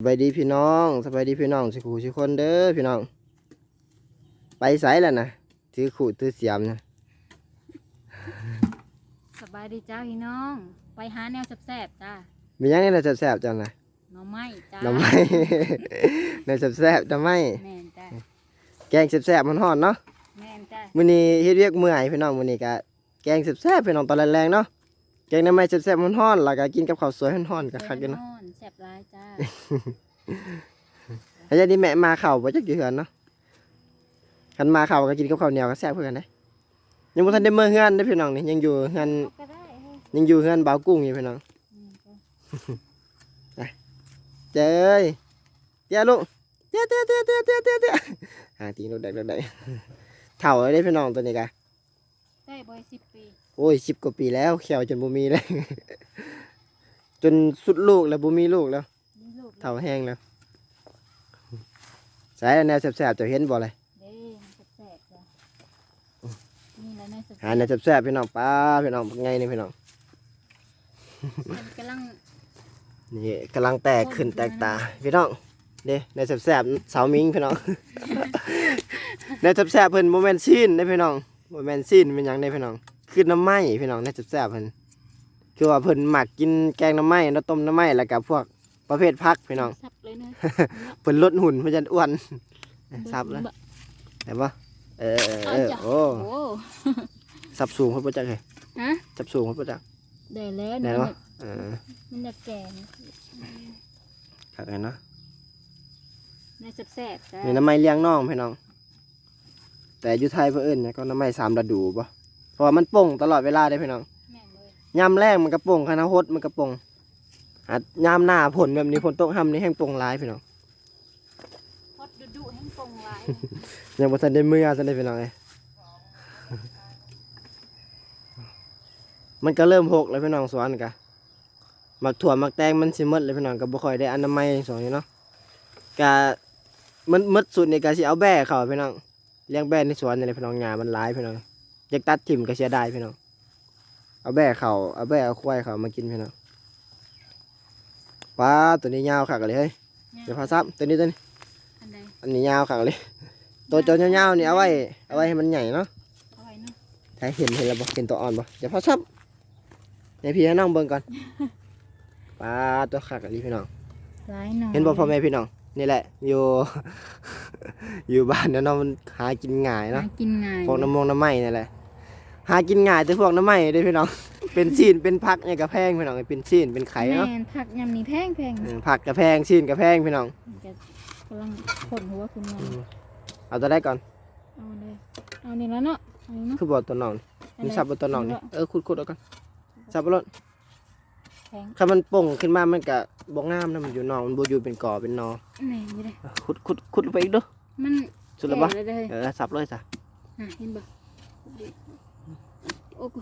สบายดีพี่น้องสบายดีพี่น้องสิขู่สิคนเด้อพี่น้อง ไปไสแล้วนะถือขู่ถือเสียมนะสบายดีจ้าพี่น้อง ไปหาแนวแซ่บๆจ้ามีหยังนี่เราจะแซ่บๆจังนะหน่อไม้จ้าหน่อไม้ ในแซ่บๆจะไม่แม่นจ้าแกงแซ่บๆมันฮ้อนเนาะแม่นจ้ามื้อนี้เฮ็ดเวียกเมื่อยพี่น้องมื้อนี้ก็แกงแซ่บๆพี่น้องตอนแรงๆเนาะแกงหน้ำไม้แซ่บๆมันฮ้อนแล้วก็กินกับข้าวสวยฮ้อนๆก็คักอยู่เนาะฮ้อน แซ่บร้ายจ้าอาจารย์นี่แม่มาเข้าบ่จักอยู่เฮือนเนาะคันมาเข้าก็กินกับข้าวเหนียวก็แซ่บเพื่อกันเด้ยังบ่ทันได้เมื่อเฮือนเด้อพี่น้องนี่ยังอยู่เฮือนก็ได้เฮ้ยยังอยู่เฮือนบ่าวกุ้งอยู่พี่น้องแม่นจ้าเจ้ยเตี้ยลูกเตี้ยเตี้ยเตี้ยเตี้ยเตี้ยเตี้ยเตี้ยหาตีลูกเด็กเด็กเด็กเถ่าเลยเด้อพี่น้องตัวนี้กะ ได้บ่อยสิบปี โอ้ยสิบกว่าปีแล้วเขียวจนบ่มีเลย จนสุดลูกแล้วบ่มีลูกแล้วนี่ลูกเถ่าแห้งแล้วสายแนวแสบๆเจะเห็นบ่เลยเด้มันแซ่บๆจ้านี่แหละแนวแซ่บหาแนวแสบๆพี่น้องป้าพี่น้องเป็นไงนี่พี่น้องๆมันกำลังนี่กำลังแตกขึ้นแตกตาพี่น้องเด้แนวแสบๆสาวมิงพี่น้องแนวแสบๆเพิ่นบ่แม่นซีนเด้อพี่น้องบ่แม่นซีนเป็นหยังเด้อพี่น้องคือน้ำไหม้พี่น้องแนวแสบๆเพิ่น คือว่าเพิ่นมักกินแกงน้ำไหม้แล้วต้มน้ำไหม้แล้วก็พวกประเภทผักพี่น้องซับเลยเนอะเพิ่นลดหุ่นเพิ่นจะอ้วนซับแล้วเห็นปะเออเออเออจ้ะโอ้โอ้ซับสูงเพิ่นบ่จักเลยฮะซับสูงเพิ่นบ่จักได้แล้วได้เนาะปะเออมันจะแก่นะครับเห็นเนาะแนวแซ่บๆจ้านี่น้ำไหม้เลี้ยงน้องพี่น้อง แต่อยู่ไทยเพิ่นเอิ้นหยังก็น้ำไหม้สามฤดูบ่เพราะว่ามันป่งตลอดเวลาเด้พี่น้องแม่นเล ยยามแรกมันก็ป่งคณะฮดมันก็ป่งอะยามหน้าฝนแบบนี้ฝนตกห่ำนี่แห้งป่งหลายพี่น้องพดดุๆให้ปงหลาย ยังบ่ทันได้มือทันได้พี่น้องเอ้ยมันก็เริ่มหกแล้วพี่น้องสวนกะมักถั่วมักแตงมันสิหมดเลยพี่น้องก็บ่ค่อยได้อนามัยสองนี้เนาะกะมันหมดสุดนี่ก็สิเอาแบ่เข้าพี่น้องเลี้ยงแบ่ในสวนนี่แหละพี่น้องหญ้ามันหลายพี่น้องอยากตัดถิ่มก็เสียดายพี่น้อง เอาแบ่เข้าเอาแบ่เอาควายเข้ามากินพี่น้องว้าตัวนี้ยาวคักเลยเฮ้ยเดี๋ยวพาซับตัวนี้ตัวนี้อันใดอันนี้ยาวคักเลยตัวจอยาวๆนี่เอาไว้เอาไว้ให้มันใหญ่เนาะเอาไว้เนาะถ้าเห็นเห็นแล้วบ่เห็นตัวอ่อนบ่เดี๋ยวพอซับเดี๋ยวพี่ให้น้องเบิ่งก่อนปลาตัวขากะลีพี่น้องหลายหน่อยเห็นบ่พ่อแม่พี่น้องนี่แหละอยู่ อยู่บ้านเนาะเนาะมันหากินง่ายเนาะหกินง่ายพวกน้ำมงน้ำไม้นี่แหละ หากินง่ายแต่พวกน้ำไม้เด้อพี่น้อง เป็นซีนเป็นผักเนี่ยกระแพงพี่น้องเป็นซีนเป็นไข่เนาะแม่นผักยำนี่แพงแพงเออผักกระแพงซีนกระแพงพี่น้องมันจะกำลังขนหัวคุณแม่เอาตัวได้ก่อนเอาเลยเอานี่แล้วเนาะเอานี่เนาะคือบ่ตัวน้องนี่มีซับบ่ตัวน้องนี่เออขุดๆเอาก่อนซับบ่ลดแพงถ้ามันป่งขึ้นมามันก็บ่งามนะมันอยู่นอกมันบ่อยู่เป็นกอเป็นนอแม่นี่เลยขุดขุดขุดลงไปอีกเด้อมันสุดแล้วบ่แก่เลยเด้อเออสับเลยจ้ะอะเห็นบ่โอ้กู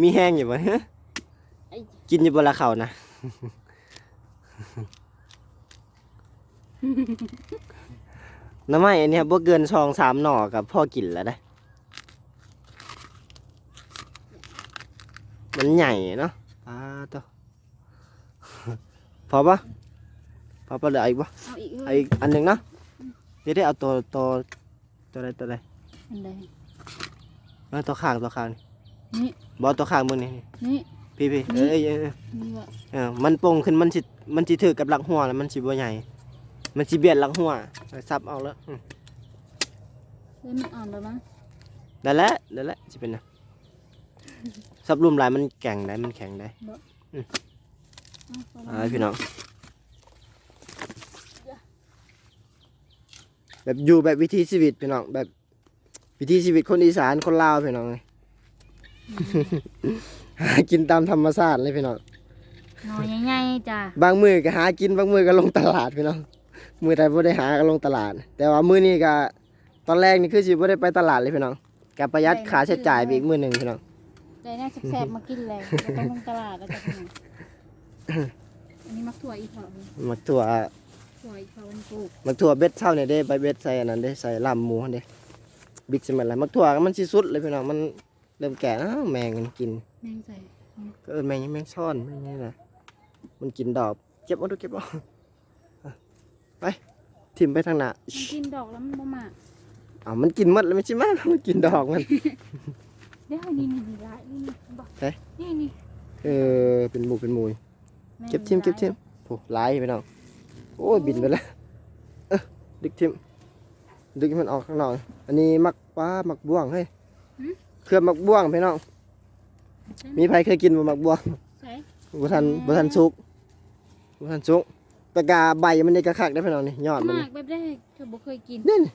มีแห้งอยู่บ่ฮะไอ้กินอยู่บ่ละเขานะน้ำไม้อันเนี้ยบ่เกินซองสามหน่อกับพ่อกินแล้วได้ มันใหญ่เนาะอ้าตัวพอปะพอปะเหลืออีกปะเอาอีกเอาเฮ้ยอีกอันหนึ่งเนาะเดี๋ยวได้เอาตัวตัวตัวใดตัวใดอันใด เอาตัวข้างตัวข้างนี่นี่บอตัวข้างมึงนี่นี่นี่พี่พี่เอ้ยเอ้ยเอ้ยนี่ว่ะเออมันโป่งขึ้นมันสิมันสิถือกับหลักหัวแล้วมันสิบ่ใหญ่ มันสิเบียดหลักหัวซับเอาแล้วอืมเฮ้ยมันอ่อนแล้วมั้งได้แล้วได้แล้วสิเป็นนะซับรวมหลายมันแข็งได้มันแข็งได้เอาพออ่าแล้วพี่น้องแบบอยู่แบบวิถีชีวิตพี่น้องแบบ วิถีชีวิตคนอีสานคนลาวพี่น้องหากินตามธรรมชาติเลยพี่น้องหน่อยใหญ่ๆจ้ะบางมือก็หากินบางมือก็ลงตลาดพี่น้องมือใดบ่ได้หาก็ลงตลาด แต่ว่ามือนี้ก็ตอนแรกนี่คือสิบ่ได้ไปตลาดเลยพี่น้องก็ประหยัดค่าใช้จ่ายไปอีกมือหนึ่งพี่น้องได้แน่แซ่บๆมากินแล้วแล้วต้องลงตลาดแล้วจ้ะพี่น้องอันนี้มักถั่วอีเผานี่มักถั่วถั่วอีเผามันปลูกมักถั่วเบ็ดเช้าเนี่ยเด้ไปเบ็ดใส่อันนั้นเด้ใส่ลำหมูหั่นเด้ บิ๊กสิมันอะไรมักถั่วมันสิสุดเลยพี่น้องมันเริ่มแก่อ้าวแมงมันกินแมงใส่ก็เออแมงยังแมงซ่อนแมงนี่นะมันกินดอกเก็บเอาดูเก็บเอาไปทิมไปทางหน้ามันกินดอกแล้วมันบ่มากอ้าวมันกินหมดแล้วไม่ใช่ไหมมันกินดอกมันเดี๋ยวนี่นี่นี่ละนี่นี่บอกไหนนี่นี่เออเป็นหมูเป็นหมูแม่เก็บทิมเก็บทิมโอ้ลายไปน้องโอ้ยบินไปแล้วเออดึกทิม ดึกให้มันออกข้างนอกอันนี้มักปลามักบ่วงเฮ้ยเครือมักบ่วงพี่น้อง มีใครเคยกินบ่มักบ่วงใช่บ่ทันบ่ทันสุกบ่ทันสุกแต่กาใบมันนี่กระคักได้อพี่น้องนี่ยอดมันมานี่กแบบได้เธอบ่เคยกิน นี่นี่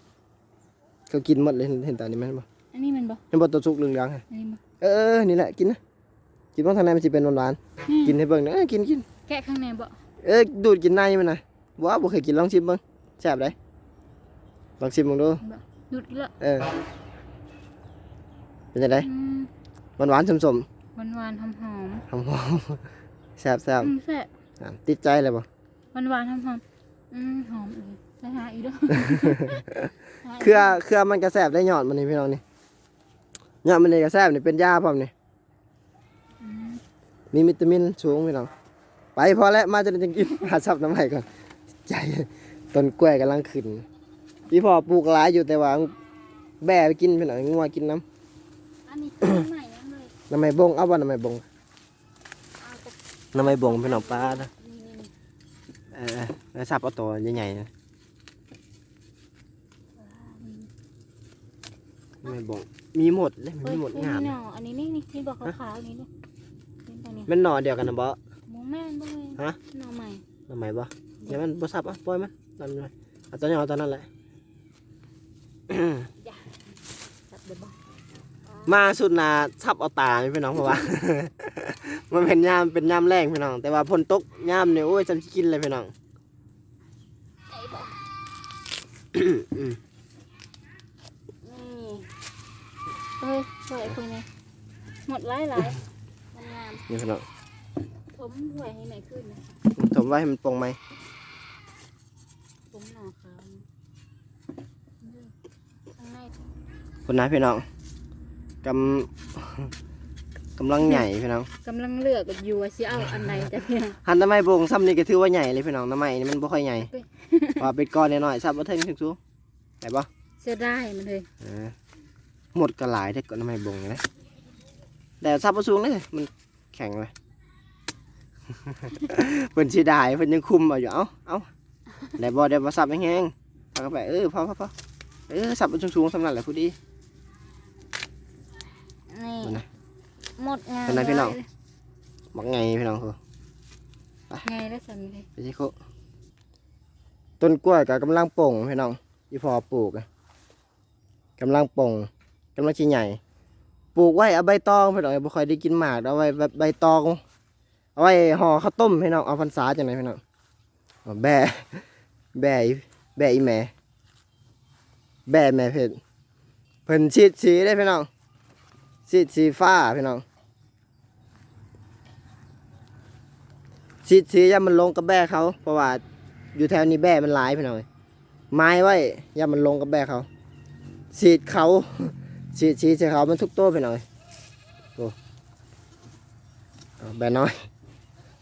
เขากินหมดเลยเห็นเห็นตานี่แม่นบ่อันนี้มันบ่เห็นบ่ตัวสุกเหลืองๆฮะอันนี้บ่เออเออนี่แหละกินนะกินบ่ทางในมันสิเป็นหวานๆกินให้เบิ่งนะเออกินกิน แกะข้างในบ่เอ้ยดูดกินในมันนะว้าบ่เคยกินลองชิมเบิ่งแซ่บได้ ลองชิมเบิ่งดูบ่ดูดอีกแล้วเออเป็นจังไดอืมหวานหวานๆสมหวานหวานๆหอมหอมๆหอมหอมๆแซ่บแซ่บอืมแซ่บอะติดใจเลยบ่หวานหวานๆหอมหอมอืมหอมอีกไปหาอีกเด้วยเครือเครือมันก็แซ่บได้ยอดมันนี่พี่น้องนี่ยอดมันนี่ก็แซ่บนี่เป็นยาพร้อมนี่มีวิตามินสูงพี่น้องไปพอแล้วมาจะได้จังกินหาซับน้ำใหม่ก่อนใจต้นกล้วยกำลังขึ้น พี่พ่อปลูกหลายอยู่แต่ว่าแบ่ไปกินพี่น้องงัวกินน้ำอันนี้ต้นใหม่ยังเลยน้ำไม้บงเอาบ่น้ำไม้บงเอาแต่น้ำไม้บงเป็นหนองปลานะ นี่นี่นี่เออแล้วสับเอาตัวใหญ่ๆนะน้ำไม้บงมีหมดเลยเฮ้มียหมดเฮ้ยงาม นี่หน่ออันนี้นี่นี่ที่บอกขาวๆนี่นี่นี่ตัวนี้มันหน่อเดียวกันนะบ่หมูแม่นบ่เลยฮะ หน่อใหม่น้ำไม้บ่อย่ามันบ่สับอะปล่อยมันนั่นเลยเอาตัวนี้เอาตัวนั้นแหละ จับเดี๋ยวบอก มาสุดนาสับเอาตาพี่น้องเพราะว่า มันเป็นยามเป็นยามแรงพี่น้อง แต่ว่าฝนตกยามเนี่ยโอ้ยจำสิกินเลยพี่น้องไอ้บอกอืมนี่เฮ้ยสวยคุยนี่หมดหลายหลายมันงามนี่พี่น้องผมหวยให้ไหนขึ้นนะถมไว้ให้มันปลงไหมผมหน่อขาวนี่นี่ข้างใน คนนะพี่น้องกำกำลังใหญ่พี่น้องกำลังเลือกอยู่ว่าสิเอาอันไหนจะเนี่ยหันทำไมบงซ้ำนี่ก็ถือว่าใหญ่เลยพี่น้องทำไมนี่มันบ่ค่อยใหญ่เฮ้ยว่าเป็นก้อนน้อยๆซับบ่ถึงถึงสูงได้บ่เสียได้มันเลยเออหมดก็หลายได้ก็ทำไมบงนี่นะแต่ซับบ่สูงเลยมันแข็งเลยเพิ่นสิได้เพิ่นยังคุมเอาอยู่เอ้าเอ้าได้บ่ได้บ่ซับแห้งๆเอาเข้าไปเออพอพอพอ เออซับมันสูงๆสำนั้นแหละผู้ดีนี่มันนะหมดงานเป็นไรพี่น้องเลยบักไงพี่น้องคือไงได้สันเลยไปสิโคต้นกล้วยก็กำลังโป่งพี่น้องอีพอปลูกอะกำลังโป่งกำลังชิ้ใหญ่ ปลูกไว้เอาใบตองพี่น้องบ่ค่อยได้กินหมากเอาไว้แบบใบตอง เอาไว้ห่อข้าวต้มพี่น้องเอาพรรษาจังไหนพี่น้องเอาแบ่แบ่อีแบ่อีแม่ แบ่แม่เพิ่นเพิ่นฉีดสีได้พี่น้องฉีดสีฟ้าพี่น้องฉีดสีย่ามันลงกับแบ่เขาเพราะว่าอยู่แถวนี้แบ่มันหลายพี่น้องไม้ไว้ย่ามันลงกับแบ่เขาฉีดเขาฉีดฉีดใส่เขามันทุกตัวไปหน่อยโอ้อาแบนน้อย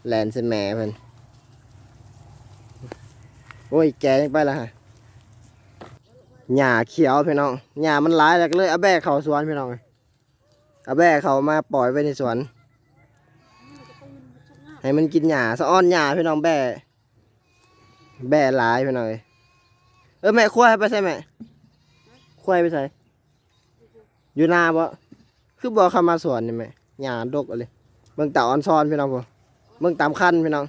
แลนใส่แหม่เพิ่นโอ้ยแกยังไปละฮะ หญ้าเขียวพี่น้องหญ้ามันหลายแล้วก็เลยเอาแบกเขาสวนพี่น้องเอาแบกเขามาปล่อยไว้ในสวน ให้มันกินหญ้าสะอ้อนหญ้าพี่น้องแบะแบะหลายพี่น้องเอ้เออแม่ควายไปใส่แม่ควายไปใส่อยู่นาบ่คือบ่เข้ามาสวนนี่แหม่หญ้าดกเลยเบิ่งตาอ่อนซ้อนพี่น้องบ่เบิ่งตามคันพี่น้อง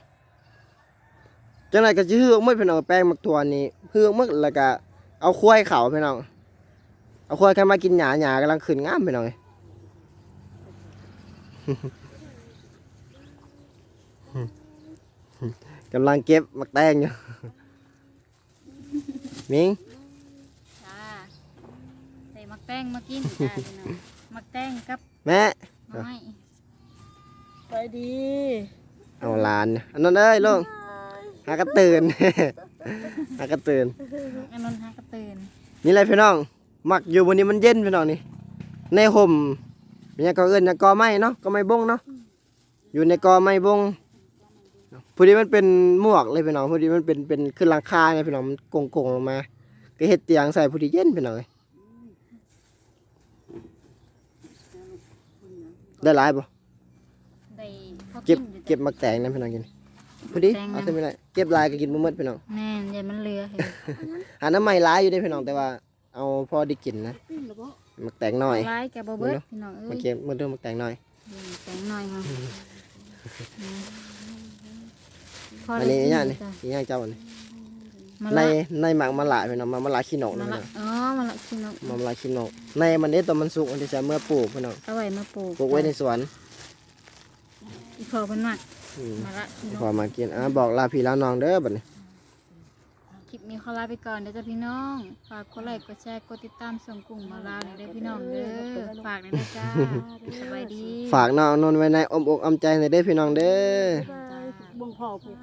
จังไดก็สิฮือกหมดพี่น้องแป้งมักถั่วนี่ฮือกหมดแล้วก็ เอาควายเขาพี่น้อง เอาควายเข้ามากินหญ้าหญ้ากำลังขึ้นงามพี่น้องเอ้ยกำลังเก็บมักแตงอยู่มิงจ้าใส่มักแป้งมากินจ้าพี่น้องมักแป้งกับแม่น้อยไปดีเอาหลานเนี่ยอันนั้นเอ้ยลูกหากระตื่นหากระตื่นอันนนท์ฮากระตื่ นนี่แหละพี่น้อง มักอยู่บนนี้มันเย็นพี่น้องนี่ ในห่มมีหยังก็เอิ้นหยังกอไม้เนาะกอไม้บงเนาะ อยู่ในกอไม้บงพอดีมันเป็นหมวกเลยพี่น้องพอดีมันเป็นเป็นขึ้นหลังคาไงพี่น้องมันโกงๆลงมา ก็เฮ็ดเตียงใส่พอดีเย็นพี่น้องเอ้ยได้หลายบ่ได้พอเก็บนอยู่เก็บมักแตงนั่นพี่น้องกิน พอดีแตงเอานำใส่ไม่ได้เก็บหลายก็กินบ่หมดพี่น้องแน่นอย่ามันเหลือเห็นหาน้ำใหม่หลายอยู่ได้พี่น้องแต่ว่าเอาพอได้กินนะปิ้งหรือเปล่ามักแตงน้อยร้ายกับบ่เบิดพี่น้องเอ้มายเก็บมือเรื่องมักแตงน้อยแตงหน่อยค่ะพออัได้นนี้กิย่างนี่จ้ะอีย่างเจ้าอันนี้มาในละในหมักมะละพี่น้องมามาละขี้นกมานะพี่ละน้องอ๋อมาละพี่น้องมามาละขี้นกในมันนี้ตัวมันสุกมันจะเมื่อปลูกพี่น้องเอาไว้มาปลูกปลูกไว้ในสวนอีพอเป็นมักอื มมาละพี่น้พอองมากินอะบอกลาพี่ลาน้องเด้อบัดนี้ คลิปนี้ขอลาไปก่อนเด้อจ้ะพี่น้อง ฝากกดไลค์กดแชร์กดติดตามส่งกลุ่มมาลาหน่อยเด้อพี่น้องเด้อฝากหน่อยเด้อจ้าสบายดีฝากน้องนนท์ไว้ในอ้อมอกอ้อมใจในอยเด้อพี่น้องเด้อบายบ่งพอผู้